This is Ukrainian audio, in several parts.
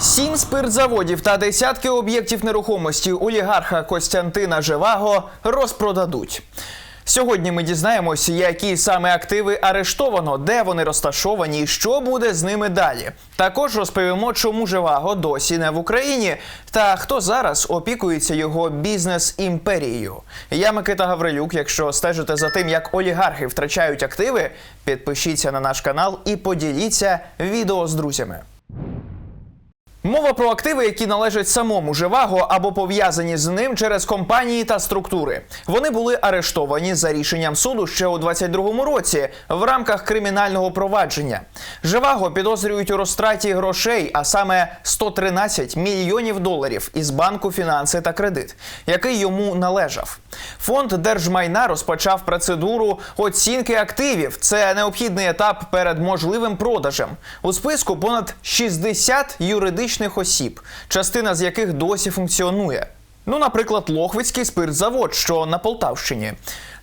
Сім спиртзаводів та десятки об'єктів нерухомості олігарха Костянтина Живаго розпродадуть. Сьогодні ми дізнаємося, які саме активи арештовано, де вони розташовані і що буде з ними далі. Також розповімо, чому Живаго досі не в Україні та хто зараз опікується його бізнес-імперією. Я Микита Гаврилюк. Якщо стежите за тим, як олігархи втрачають активи, підпишіться на наш канал і поділіться відео з друзями. Мова про активи, які належать самому Живаго або пов'язані з ним через компанії та структури. Вони були арештовані за рішенням суду ще у 22-му році в рамках кримінального провадження. Живаго підозрюють у розтраті грошей, а саме 113 мільйонів доларів із банку фінанси та кредит, який йому належав. Фонд держмайна розпочав процедуру оцінки активів. Це необхідний етап перед можливим продажем. У списку понад 60 юридичних осіб, частина з яких досі функціонує. Ну, наприклад, Лохвицький спиртзавод, що на Полтавщині.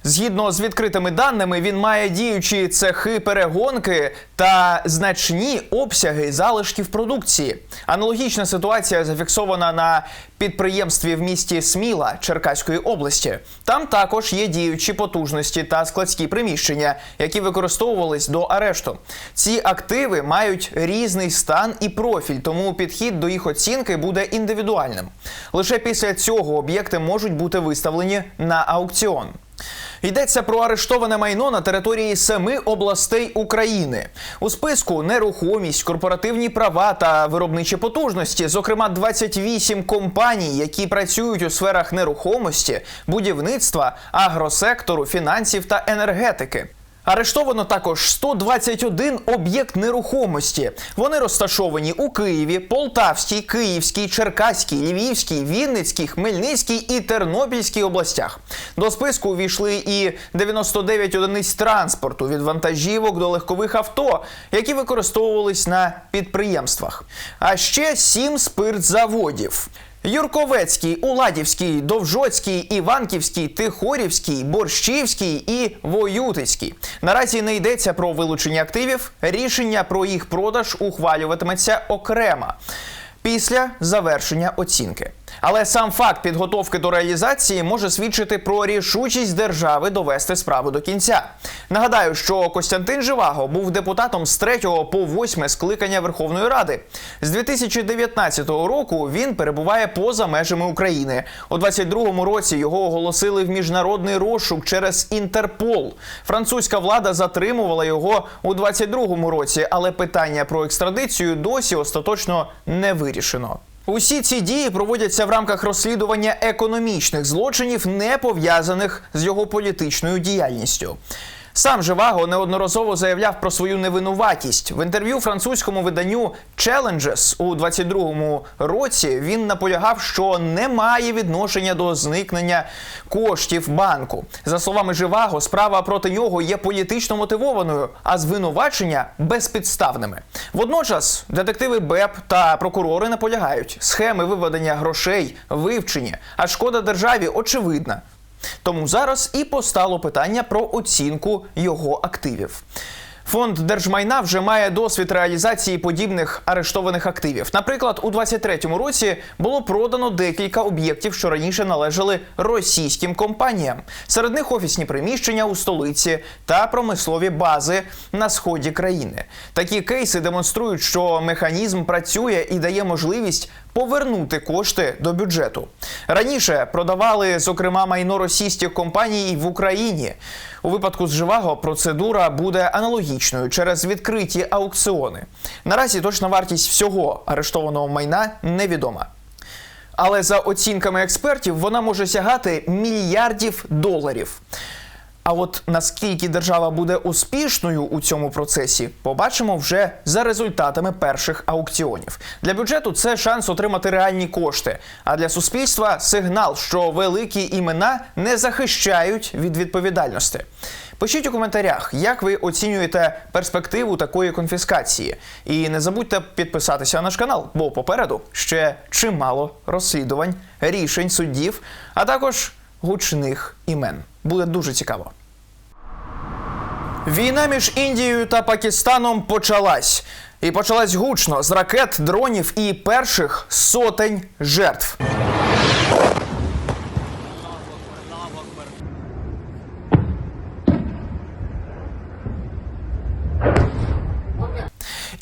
Згідно з відкритими даними, він має діючі цехи перегонки та значні обсяги залишків продукції. Аналогічна ситуація зафіксована на підприємстві в місті Сміла Черкаської області. Там також є діючі потужності та складські приміщення, які використовувались до арешту. Ці активи мають різний стан і профіль, тому підхід до їх оцінки буде індивідуальним. Лише після цього об'єкти можуть бути виставлені на аукціон. Йдеться про арештоване майно на території семи областей України. У списку нерухомість, корпоративні права та виробничі потужності, зокрема 28 компаній, які працюють у сферах нерухомості, будівництва, агросектору, фінансів та енергетики. Арештовано також 121 об'єкт нерухомості. Вони розташовані у Києві, Полтавській, Київській, Черкаській, Львівській, Вінницькій, Хмельницькій і Тернопільській областях. До списку увійшли і 99 одиниць транспорту від вантажівок до легкових авто, які використовувались на підприємствах. А ще 7 спиртзаводів. Юрковецький, Уладівський, Довжоцький, Іванківський, Тихорівський, Борщівський і Воютицький. Наразі не йдеться про вилучення активів. Рішення про їх продаж ухвалюватиметься окремо після завершення оцінки. Але сам факт підготовки до реалізації може свідчити про рішучість держави довести справу до кінця. Нагадаю, що Костянтин Живаго був депутатом з 3 по 8 скликання Верховної Ради. З 2019 року він перебуває поза межами України. У 22-му році його оголосили в міжнародний розшук через Інтерпол. Французька влада затримувала його у 22-му році, але питання про екстрадицію досі остаточно не вирішено. Усі ці дії проводяться в рамках розслідування економічних злочинів, не пов'язаних з його політичною діяльністю. Сам Живаго неодноразово заявляв про свою невинуватість в інтерв'ю французькому виданню Challenges у 22-му році. Він наполягав, що не має відношення до зникнення коштів банку. За словами Живаго, справа проти нього є політично мотивованою, а звинувачення безпідставними. Водночас детективи БЕП та прокурори наполягають, схеми виведення грошей вивчені, а шкода державі очевидна. Тому зараз і постало питання про оцінку його активів. Фонд держмайна вже має досвід реалізації подібних арештованих активів. Наприклад, у 23-му році було продано декілька об'єктів, що раніше належали російським компаніям. Серед них офісні приміщення у столиці та промислові бази на сході країни. Такі кейси демонструють, що механізм працює і дає можливість повернути кошти до бюджету. Раніше продавали зокрема майно російських компаній в Україні. У випадку з Живаго процедура буде аналогічною через відкриті аукціони. Наразі точна вартість всього арештованого майна невідома. Але за оцінками експертів вона може сягати мільярдів доларів. А от наскільки держава буде успішною у цьому процесі, побачимо вже за результатами перших аукціонів. Для бюджету це шанс отримати реальні кошти. А для суспільства сигнал, що великі імена не захищають від відповідальності. Пишіть у коментарях, як ви оцінюєте перспективу такої конфіскації. І не забудьте підписатися на наш канал, бо попереду ще чимало розслідувань, рішень суддів, а також гучних імен. Буде дуже цікаво. Війна між Індією та Пакистаном почалась. І почалась гучно з ракет, дронів і перших сотень жертв.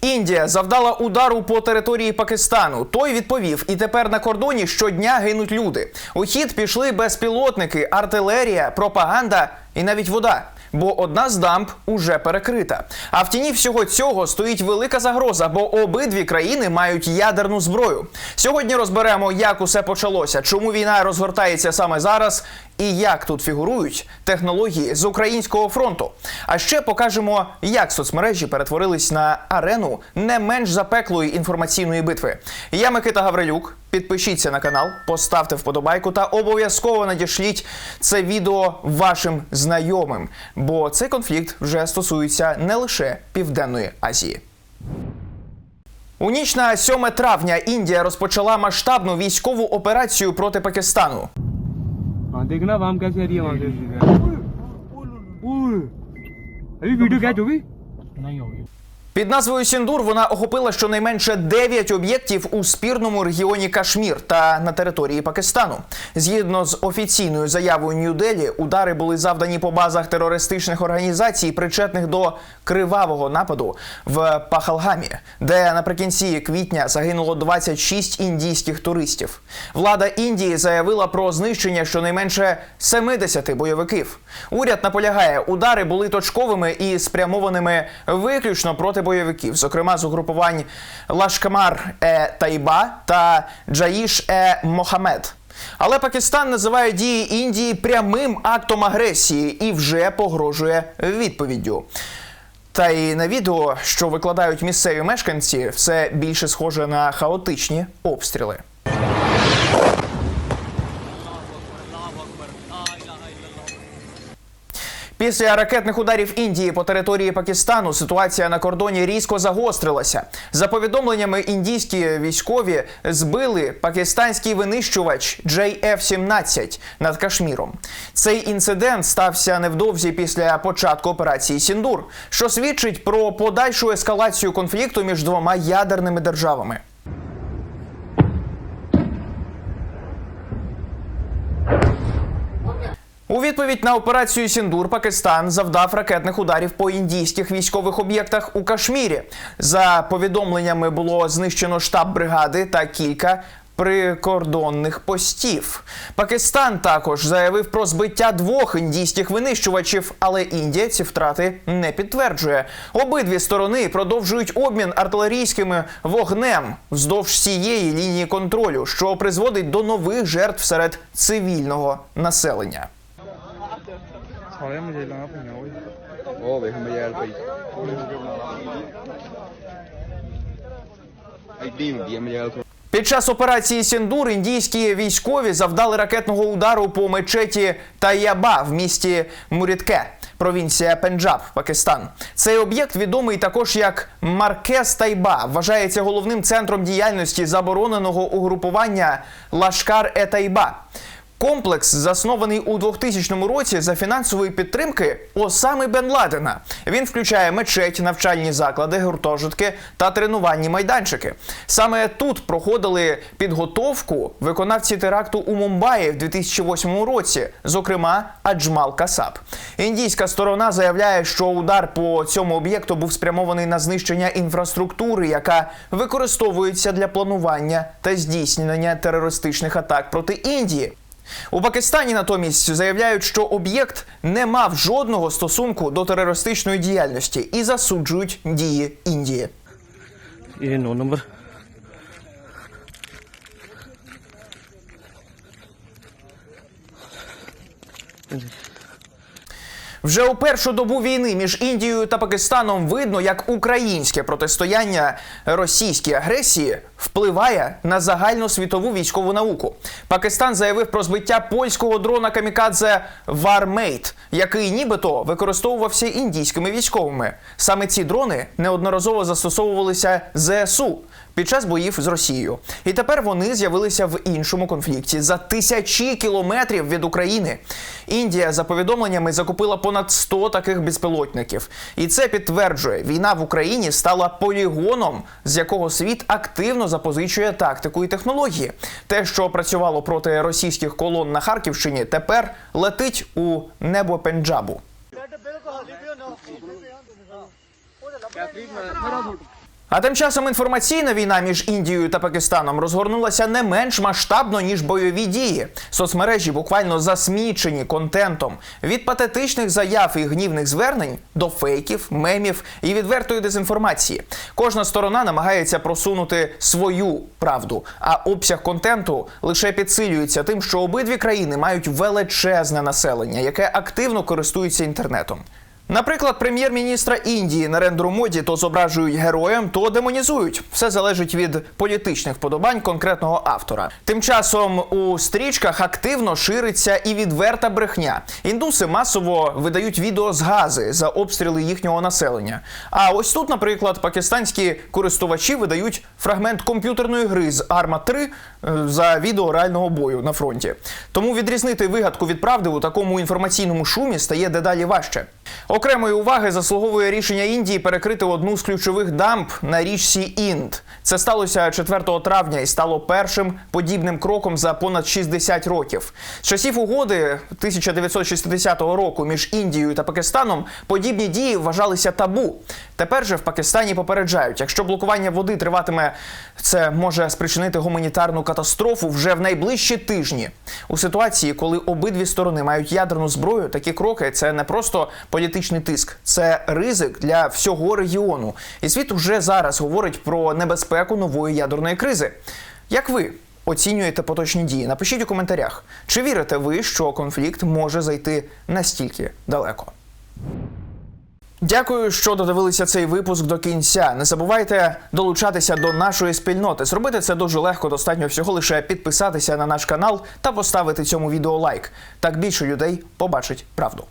Індія завдала удару по території Пакистану. Той відповів, і тепер на кордоні щодня гинуть люди. У хід пішли безпілотники, артилерія, пропаганда і навіть вода. Бо одна з дамб уже перекрита. А в тіні всього цього стоїть велика загроза, бо обидві країни мають ядерну зброю. Сьогодні розберемо, як усе почалося, чому війна розгортається саме зараз, і як тут фігурують технології з українського фронту. А ще покажемо, як соцмережі перетворились на арену не менш запеклої інформаційної битви. Я Микита Гаврилюк. Підпишіться на канал, поставте вподобайку та обов'язково надішліть це відео вашим знайомим, бо цей конфлікт вже стосується не лише Південної Азії. У ніч на 7 травня Індія розпочала масштабну військову операцію проти Пакистану. हाँ देखना वाम कैसे आ रही है वहां से ओए, अभी वीडियो कैच होगी नहीं होगी Під назвою Сіндур вона охопила щонайменше 9 об'єктів у спірному регіоні Кашмір та на території Пакистану. Згідно з офіційною заявою Нью-Делі, удари були завдані по базах терористичних організацій, причетних до кривавого нападу в Пахалгамі, де наприкінці квітня загинуло 26 індійських туристів. Влада Індії заявила про знищення щонайменше 70 бойовиків. Уряд наполягає, удари були точковими і спрямованими виключно проти бойовиків, зокрема з угрупувань Лашкамар е Тайба та Джаїш е Мохамед. Але Пакистан називає дії Індії прямим актом агресії і вже погрожує відповіддю. Та й на відео, що викладають місцеві мешканці, все більше схоже на хаотичні обстріли. Після ракетних ударів Індії по території Пакистану ситуація на кордоні різко загострилася. За повідомленнями, індійські військові збили пакистанський винищувач JF-17 над Кашміром. Цей інцидент стався невдовзі після початку операції Сіндур, що свідчить про подальшу ескалацію конфлікту між двома ядерними державами. У відповідь на операцію Сіндур Пакистан завдав ракетних ударів по індійських військових об'єктах у Кашмірі. За повідомленнями було знищено штаб бригади та кілька. Прикордонних постів Пакистан також заявив про збиття двох індійських винищувачів, але Індія ці втрати не підтверджує. Обидві сторони продовжують обмін артилерійським вогнем вздовж всієї лінії контролю, що призводить до нових жертв серед цивільного населення. ਸਾਲਿਆ ਮਜੇਲਾਂ ਪਈਆਂ ਓਏ ਉਹ ਵੇਖ ਮਜੇਲ ਪਈ ਐਡੀ ਹੁੰਦੀ ਹੈ ਮਜੇਲ Під час операції Сіндур індійські військові завдали ракетного удару по мечеті Таяба в місті Мурітке, провінція Пенджаб, Пакистан. Цей об'єкт відомий також як Маркес Тайба, вважається головним центром діяльності забороненого угрупування Лашкар-Етайба. Комплекс заснований у 2000 році за фінансової підтримки Осами Бен Ладена. Він включає мечеть, навчальні заклади, гуртожитки та тренувальні майданчики. Саме тут проходили підготовку виконавці теракту у Мумбаї в 2008 році, зокрема Аджмал Касаб. Індійська сторона заявляє, що удар по цьому об'єкту був спрямований на знищення інфраструктури, яка використовується для планування та здійснення терористичних атак проти Індії. У Пакистані натомість заявляють, що об'єкт не мав жодного стосунку до терористичної діяльності і засуджують дії Індії. Вже у першу добу війни між Індією та Пакистаном видно, як українське протистояння російській агресії впливає на загальну світову військову науку. Пакистан заявив про збиття польського дрона камікадзе Вармейт, який нібито використовувався індійськими військовими. Саме ці дрони неодноразово застосовувалися ЗСУ. під час боїв з Росією. І тепер вони з'явилися в іншому конфлікті за тисячі кілометрів від України. Індія за повідомленнями закупила понад 100 таких безпілотників, і це підтверджує, війна в Україні стала полігоном, з якого світ активно запозичує тактику і технології. Те, що працювало проти російських колон на Харківщині, тепер летить у небо Пенджабу. А тим часом інформаційна війна між Індією та Пакистаном розгорнулася не менш масштабно ніж бойові дії. Соцмережі буквально засмічені контентом від патетичних заяв і гнівних звернень до фейків, мемів і відвертої дезінформації. Кожна сторона намагається просунути свою правду, а обсяг контенту лише підсилюється тим, що обидві країни мають величезне населення, яке активно користується інтернетом. Наприклад, прем'єр-міністра Індії Нарендру Моді то зображують героєм, то демонізують. Все залежить від політичних вподобань конкретного автора. Тим часом у стрічках активно шириться і відверта брехня. Індуси масово видають відео з гази за обстріли їхнього населення. А ось тут, наприклад, пакистанські користувачі видають фрагмент комп'ютерної гри з Арма 3 е, за відео реального бою на фронті. Тому відрізнити вигадку від правди у такому інформаційному шумі стає дедалі важче. Окремої уваги заслуговує рішення Індії перекрити одну з ключових дамб на річці Інд. Це сталося 4 травня і стало першим подібним кроком за понад 60 років. З часів угоди 1960 року між Індією та Пакистаном подібні дії вважалися табу. Тепер же в Пакистані попереджають, якщо блокування води триватиме, це може спричинити гуманітарну катастрофу вже в найближчі тижні. У ситуації, коли обидві сторони мають ядерну зброю, такі кроки це не просто політичний тиск, це ризик для всього регіону. І світ вже зараз говорить про небезпеку нової ядерної кризи. Як ви оцінюєте поточні дії? Напишіть у коментарях, чи вірите ви, що конфлікт може зайти настільки далеко. Дякую, що додивилися цей випуск до кінця. Не забувайте долучатися до нашої спільноти. Зробити це дуже легко. Достатньо всього лише підписатися на наш канал та поставити цьому відео лайк. Так більше людей побачить правду.